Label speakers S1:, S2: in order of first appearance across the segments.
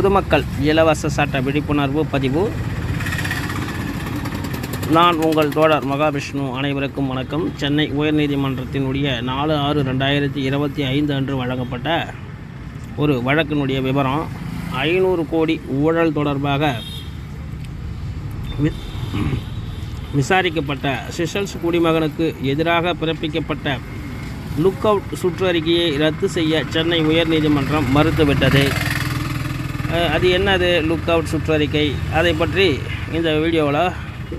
S1: பொதுமக்கள் இலவச சட்ட விழிப்புணர்வு பதிவு. நான் உங்கள் தோழர் மகாவிஷ்ணு. அனைவருக்கும் வணக்கம். சென்னை உயர்நீதிமன்றத்தினுடைய நாலு ஆறு ரெண்டாயிரத்தி இருபத்தி ஐந்து அன்று வழங்கப்பட்ட ஒரு வழக்கினுடைய விவரம் ஐநூறு கோடி ஊழல் தொடர்பாக விசாரிக்கப்பட்ட சிஷல்ஸ் குடிமகனுக்கு எதிராக பிறப்பிக்கப்பட்ட லுக் அவுட் சுற்றறிக்கையை ரத்து செய்ய சென்னை உயர்நீதிமன்றம் மறுத்துவிட்டது. அது என்னது? லுக் அவுட் சுற்றறிக்கை. அதை பற்றி இந்த வீடியோவில்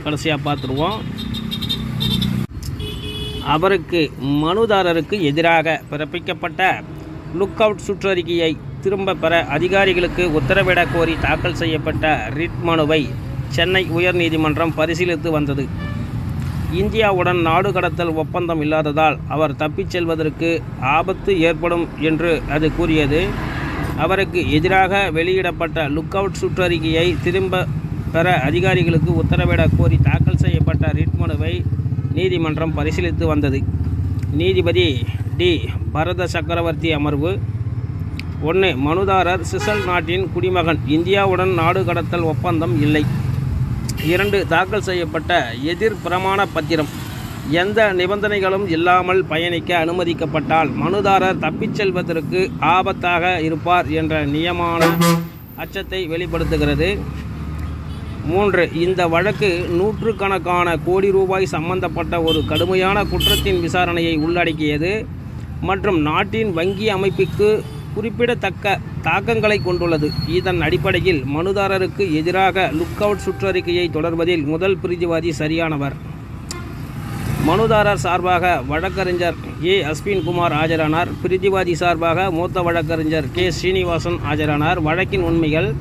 S1: கடைசியாக பார்த்துருவோம். அவருக்கு மனுதாரருக்கு எதிராக பிறப்பிக்கப்பட்ட லுக் அவுட் சுற்றறிக்கையை திரும்ப பெற அதிகாரிகளுக்கு உத்தரவிடக் கோரி தாக்கல் செய்யப்பட்ட ரிட் மனுவை சென்னை உயர்நீதிமன்றம் பரிசீலித்து வந்தது. இந்தியாவுடன் நாடு கடத்தல் ஒப்பந்தம் இல்லாததால் அவர் தப்பிச் செல்வதற்கு ஆபத்து ஏற்படும் என்று அது கூறியது. அவருக்கு எதிராக வெளியிடப்பட்ட லுக் அவுட் சுற்றறிக்கையை திரும்ப பெற அதிகாரிகளுக்கு உத்தரவிட கோரி தாக்கல் செய்யப்பட்ட ரிட் மனுவை நீதிமன்றம் பரிசீலித்து வந்தது. நீதிபதி டி. பரத சக்கரவர்த்தி அமர்வு. ஒன்று மனுதாரர் சிசல் நாட்டின் குடிமகன். இந்தியாவுடன் நாடு கடத்தல் ஒப்பந்தம் இல்லை. இரண்டு தாக்கல் செய்யப்பட்ட எதிர் பிரமாண பத்திரம். எந்த நிபந்தனைகளும் இல்லாமல் பயணிக்க அனுமதிக்கப்பட்டால் மனுதாரர் தப்பிச் செல்வதற்கு ஆபத்தாக இருப்பார் என்ற நியமான அச்சத்தை வெளிப்படுத்துகிறது. மூன்று இந்த வழக்கு நூற்றுக்கணக்கான கோடி ரூபாய் சம்பந்தப்பட்ட ஒரு கடுமையான குற்றத்தின் விசாரணையை உள்ளடக்கியது மற்றும் நாட்டின் வங்கி அமைப்புக்கு குறிப்பிடத்தக்க தாக்கங்களை கொண்டுள்ளது. இதன் அடிப்படையில் மனுதாரருக்கு எதிராக லுக் அவுட் சுற்றறிக்கையை தொடர்வதில் முதல் பிரிதிவாதி சரியானவர். மனுதாரர் சார்பாக வழக்கறிஞர் ஏ. அஸ்வின் குமார் ஆஜரானார். பிரிதிவாதி சார்பாக மூத்த வழக்கறிஞர் கே. ஸ்ரீனிவாசன் ஆஜரானார். வழக்கின் உண்மைகள்.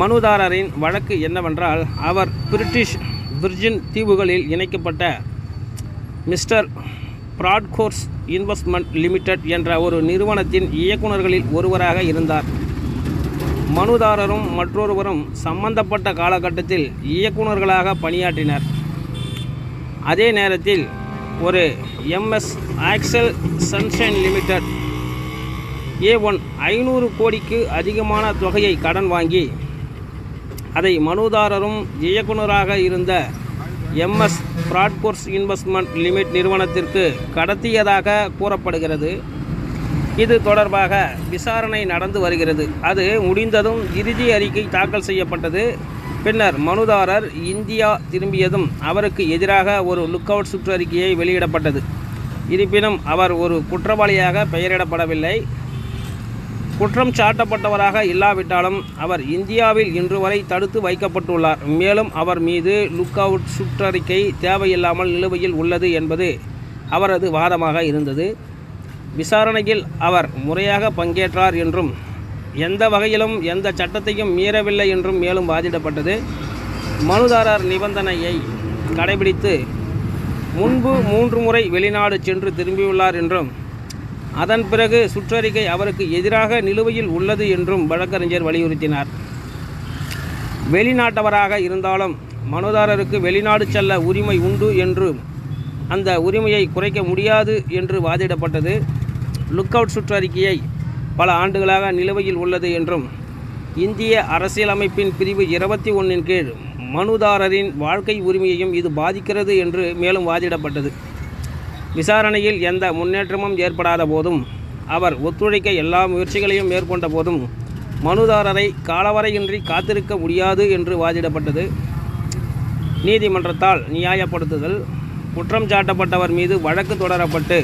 S1: மனுதாரரின் வழக்கு என்னவென்றால் அவர் பிரிட்டிஷ் விர்ஜின் தீவுகளில் இணைக்கப்பட்ட மிஸ்டர் ப்ராட்கோர்ஸ் இன்வெஸ்ட்மெண்ட் லிமிடெட் என்ற ஒரு நிறுவனத்தின் இயக்குநர்களில் ஒருவராக இருந்தார். மனுதாரரும் மற்றொருவரும் சம்பந்தப்பட்ட காலகட்டத்தில் இயக்குநர்களாக பணியாற்றினர். அதே நேரத்தில் ஒரு MS Axel sunshine limited A one ஐநூறு கோடிக்கு அதிகமான தொகையை கடன் வாங்கி அதை மனுதாரரும் இயக்குனராக இருந்த எம்எஸ் ப்ராட்கோர்ஸ் இன்வெஸ்ட்மெண்ட் லிமிட் நிறுவனத்திற்கு கடத்தியதாக கூறப்படுகிறது. இது தொடர்பாக விசாரணை நடந்து வருகிறது. அது முடிந்ததும் இறுதி அறிக்கை தாக்கல் செய்யப்பட்டது. பின்னர் மனுதாரர் இந்தியா திரும்பியதும் அவருக்கு எதிராக ஒரு லுக் அவுட் சுற்றறிக்கையை வெளியிடப்பட்டது. இருப்பினும் அவர் ஒரு குற்றவாளியாக பெயரிடப்படவில்லை. குற்றம் சாட்டப்பட்டவராக இல்லாவிட்டாலும் அவர் இந்தியாவில் இன்று வரை தடுத்து வைக்கப்பட்டுள்ளார். மேலும் அவர் மீது லுக் அவுட் சுற்றறிக்கை தேவையில்லாமல் நிலுவையில் உள்ளது என்பது அவரது வாதமாக இருந்தது. விசாரணையில் அவர் முறையாக பங்கேற்றார் என்றும் எந்த வகையிலும் எந்த சட்டத்தையும் மீறவில்லை என்றும் மேலும் வாதிடப்பட்டது. மனுதாரர் நிபந்தனையை கடைபிடித்து முன்பு மூன்று முறை வெளிநாடு சென்று திரும்பியுள்ளார் என்றும் அதன் பிறகு சுற்றறிக்கை அவருக்கு எதிராக நிலுவையில் உள்ளது என்றும் வழக்கறிஞர் வலியுறுத்தினார். வெளிநாட்டவராக இருந்தாலும் மனுதாரருக்கு வெளிநாடு செல்ல உரிமை உண்டு என்றும் அந்த உரிமையை குறைக்க முடியாது என்று வாதிடப்பட்டது. லுக் அவுட் சுற்றறிக்கையை பல ஆண்டுகளாக நிலுவையில் உள்ளது என்றும் இந்திய அரசியலமைப்பின் பிரிவு இருபத்தி ஒன்றின் கீழ் மனுதாரரின் வாழ்க்கை உரிமையையும் இது பாதிக்கிறது என்று மேலும் வாதிடப்பட்டது. விசாரணையில் எந்த முன்னேற்றமும் ஏற்படாத போதும் அவர் ஒத்துழைக்க எல்லா முயற்சிகளையும் மேற்கொண்ட போதும் மனுதாரரை காலவரையின்றி காத்திருக்க முடியாது என்று வாதிடப்பட்டது. நீதிமன்றத்தால் நியாயப்படுத்துதல் குற்றம் சாட்டப்பட்டவர் மீது வழக்கு தொடரப்பட்டு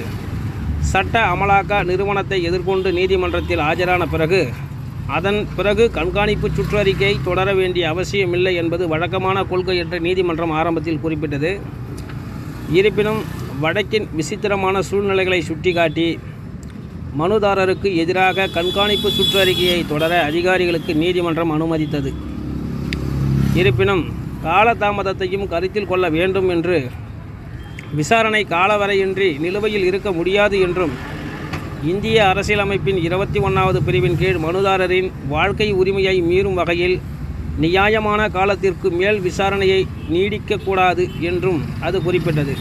S1: சட்ட அமலாக்க நிறுவனத்தை எதிர்கொண்டு நீதிமன்றத்தில் ஆஜரான பிறகு அதன் பிறகு கண்காணிப்பு சுற்றறிக்கை தொடர வேண்டிய அவசியமில்லை என்பது வழக்கமான கொள்கை என்று நீதிமன்றம் ஆரம்பத்தில் குறிப்பிட்டது. இருப்பினும் வழக்கின் விசித்திரமான சூழ்நிலைகளை சுட்டிக்காட்டி மனுதாரருக்கு எதிராக கண்காணிப்பு சுற்றறிக்கையை தொடர அதிகாரிகளுக்கு நீதிமன்றம் அனுமதித்தது. இருப்பினும் காலதாமதத்தையும் கருத்தில் கொள்ள வேண்டும் என்று விசாரணை காலவரையின்றி நிலுவையில் இருக்க முடியாது என்றும் இந்திய அரசியலமைப்பின் இருபத்தி ஒன்றாவது பிரிவின் கீழ் மனுதாரரின் வாழ்க்கை உரிமையை மீறும் வகையில் நியாயமான காலத்திற்கு மேல் விசாரணையை நீடிக்கக்கூடாது என்றும் அது குறிப்பிட்டது.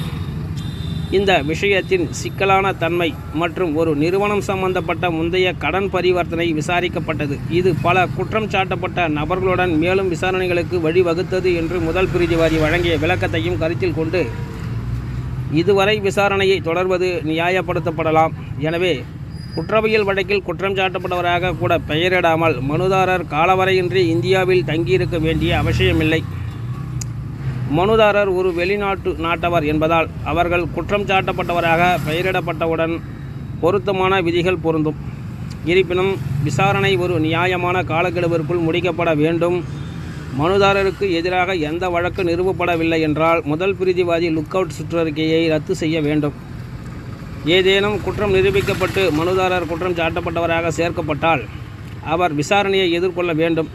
S1: இந்த விஷயத்தின் சிக்கலான தன்மை மற்றும் ஒரு நிறுவனம் சம்பந்தப்பட்ட முந்தைய கடன் பரிவர்த்தனை விசாரிக்கப்பட்டது. இது பல குற்றம் சாட்டப்பட்ட நபர்களுடன் மேலும் விசாரணைகளுக்கு வழிவகுத்தது என்று முதல் பிரிதிவாதி வழங்கிய விளக்கத்தையும் கருத்தில் கொண்டு இதுவரை விசாரணையை தொடர்வது நியாயப்படுத்தப்படலாம். எனவே குற்றவியல் வழக்கில் குற்றம் சாட்டப்பட்டவராக கூட பெயரிடாமல் மனுதாரர் காலவரையின்றி இந்தியாவில் தங்கியிருக்க வேண்டிய அவசியமில்லை. மனுதாரர் ஒரு வெளிநாட்டு நாட்டவர் என்பதால் அவர்கள் குற்றம் சாட்டப்பட்டவராக பெயரிடப்பட்டவுடன் பொருத்தமான விதிகள் பொருந்தும். இருப்பினும் விசாரணை ஒரு நியாயமான காலக்கெடுவிற்குள் முடிக்கப்பட வேண்டும். மனுதாரருக்கு எதிராக எந்த வழக்கு நிறுவப்படவில்லை என்றால் முதல் பிரிதிவாதி லுக் அவுட் சுற்றறிக்கையை ரத்து செய்ய வேண்டும். ஏதேனும் குற்றம் நிரூபிக்கப்பட்டு மனுதாரர் குற்றம் சாட்டப்பட்டவராக சேர்க்கப்பட்டால் அவர் விசாரணையை எதிர்கொள்ள வேண்டும்.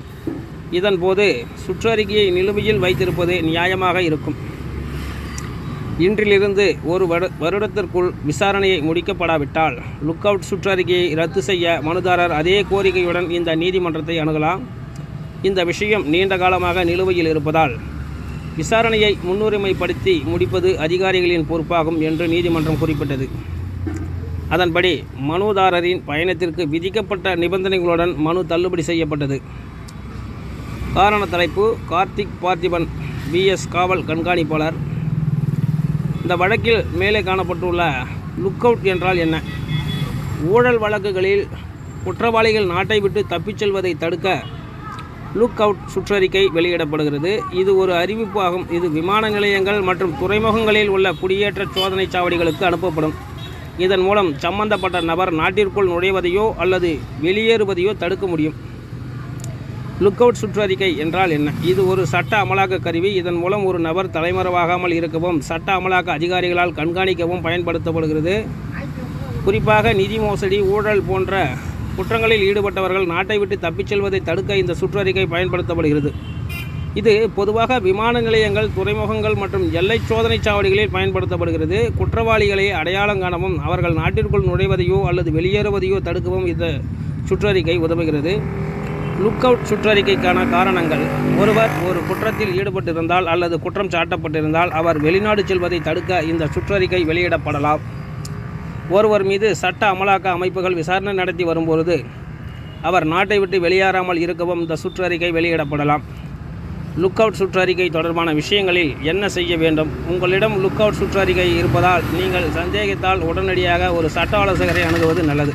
S1: இதன்போது சுற்றறிக்கையை நிலுவையில் வைத்திருப்பது நியாயமாக இருக்கும். இன்றிலிருந்து ஒரு வருடத்திற்குள் விசாரணையை முடிக்கப்படாவிட்டால் லுக் அவுட் சுற்றறிக்கையை ரத்து செய்ய மனுதாரர் அதே கோரிக்கையுடன் இந்த நீதிமன்றத்தை அணுகலாம். இந்த விஷயம் நீண்ட காலமாக நிலுவையில் இருப்பதால் விசாரணையை முன்னுரிமைப்படுத்தி முடிப்பது அதிகாரிகளின் பொறுப்பாகும் என்று நீதிமன்றம் குறிப்பிட்டது. அதன்படி மனுதாரரின் பயணத்திற்கு விதிக்கப்பட்ட நிபந்தனைகளுடன் மனு தள்ளுபடி செய்யப்பட்டது. காரண தலைப்பு கார்த்திக் பார்த்திபன் பிஎஸ் காவல் கண்காணிப்பாளர். இந்த வழக்கில் மேலே காணப்பட்டுள்ள லுக் அவுட் என்றால் என்ன? ஊழல் வழக்குகளில் குற்றவாளிகள் நாட்டை விட்டு தப்பிச் செல்வதை தடுக்க லுக் அவுட் சுற்றறிக்கை வெளியிடப்படுகிறது. இது ஒரு அறிவிப்பு ஆகும். இது விமான நிலையங்கள் மற்றும் துறைமுகங்களில் உள்ள குடியேற்ற சோதனை சாவடிகளுக்கு அனுப்பப்படும். இதன் மூலம் சம்பந்தப்பட்ட நபர் நாட்டிற்குள் நுழைவதையோ அல்லது வெளியேறுவதையோ தடுக்க முடியும். லுக் அவுட் சுற்றறிக்கை என்றால் என்ன? இது ஒரு சட்ட அமலாக்க கருவி. இதன் மூலம் ஒரு நபர் தலைமறைவாகாமல் இருக்கவும் சட்ட அமலாக்க அதிகாரிகளால் கண்காணிக்கவும் பயன்படுத்தப்படுகிறது. குறிப்பாக நிதி மோசடி ஊழல் போன்ற குற்றங்களில் ஈடுபட்டவர்கள் நாட்டை விட்டு தப்பிச் செல்வதை தடுக்க இந்த சுற்றறிக்கை பயன்படுத்தப்படுகிறது. இது பொதுவாக விமான நிலையங்கள் துறைமுகங்கள் மற்றும் எல்லை சோதனை சாவடிகளில் பயன்படுத்தப்படுகிறது. குற்றவாளிகளை அடையாளம் காணவும் அவர்கள் நாட்டிற்குள் நுழைவதையோ அல்லது வெளியேறுவதையோ தடுக்கவும் இந்த சுற்றறிக்கை உதவுகிறது. லுக் அவுட் சுற்றறிக்கைக்கான காரணங்கள் ஒருவர் ஒரு குற்றத்தில் ஈடுபட்டிருந்தால் அல்லது குற்றம் சாட்டப்பட்டிருந்தால் அவர் வெளிநாடு செல்வதை தடுக்க இந்த சுற்றறிக்கை வெளியிடப்படலாம். ஒருவர் மீது சட்ட அமலாக்க அமைப்புகள் விசாரணை நடத்தி வரும்பொழுது அவர் நாட்டை விட்டு வெளியேறாமல் இருக்கவும் இந்த சுற்றறிக்கை வெளியிடப்படலாம். லுக் அவுட் சுற்றறிக்கை தொடர்பான விஷயங்களில் என்ன செய்ய வேண்டும்? உங்களிடம் லுக் அவுட் சுற்றறிக்கை இருப்பதால் நீங்கள் சந்தேகித்தால் உடனடியாக ஒரு சட்ட ஆலோசகரை அணுகுவது நல்லது.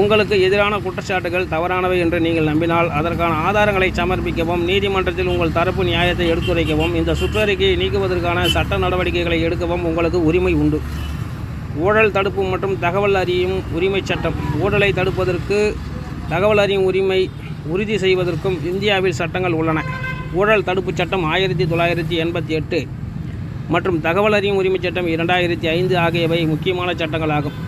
S1: உங்களுக்கு எதிரான குற்றச்சாட்டுகள் தவறானவை என்று நீங்கள் நம்பினால் அதற்கான ஆதாரங்களை சமர்ப்பிக்கவும் நீதிமன்றத்தில் உங்கள் தரப்பு நியாயத்தை எடுத்துரைக்கவும் இந்த சுற்றறிக்கையை நீக்குவதற்கான சட்ட நடவடிக்கைகளை எடுக்கவும் உங்களுக்கு உரிமை உண்டு. ஊழல் தடுப்பு மற்றும் தகவல் அறியும் உரிமை சட்டம். ஊழலை தடுப்பதற்கு தகவல் அறியும் உரிமை உறுதி செய்வதற்கும் இந்தியாவில் சட்டங்கள் உள்ளன. ஊழல் தடுப்புச் சட்டம் ஆயிரத்தி தொள்ளாயிரத்தி எண்பத்தி எட்டு மற்றும் தகவல் அறியும் உரிமைச் சட்டம் இரண்டாயிரத்தி ஐந்து ஆகியவை முக்கியமான சட்டங்களாகும்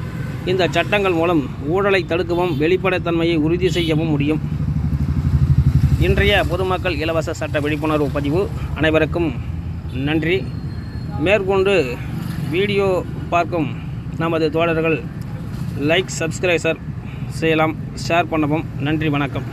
S1: இந்த சட்டங்கள் மூலம் ஊழலை தடுக்கவும் வெளிப்படைத்தன்மையை உறுதி செய்யவும் முடியும். இன்றைய பொதுமக்கள் இலவச சட்ட விழிப்புணர்வு பதிவு அனைவருக்கும் நன்றி. மேற்கொண்டு வீடியோ பார்க்கும் நமது தோழர்கள் லைக் சப்ஸ்கிரைசர் செய்யலாம். ஷேர் பண்ணவும் நன்றி வணக்கம்.